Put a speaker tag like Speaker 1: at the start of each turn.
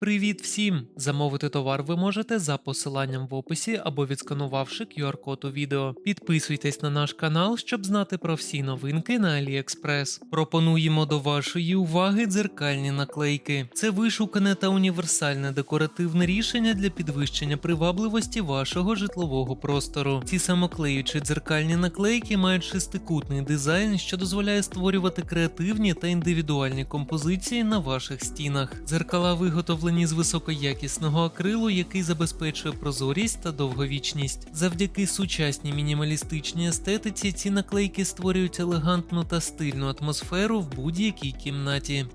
Speaker 1: Привіт всім! Замовити товар ви можете за посиланням в описі або відсканувавши QR-код у відео. Підписуйтесь на наш канал, щоб знати про всі новинки на AliExpress. Пропонуємо до вашої уваги дзеркальні наклейки. Це вишукане та універсальне декоративне рішення для підвищення привабливості вашого житлового простору. Ці самоклеючі дзеркальні наклейки мають шестикутний дизайн, що дозволяє створювати креативні та індивідуальні композиції на ваших стінах. Дзеркала виготовлені з високоякісного акрилу, який забезпечує прозорість та довговічність. Завдяки сучасній мінімалістичній естетиці ці наклейки створюють елегантну та стильну атмосферу в будь-якій кімнаті.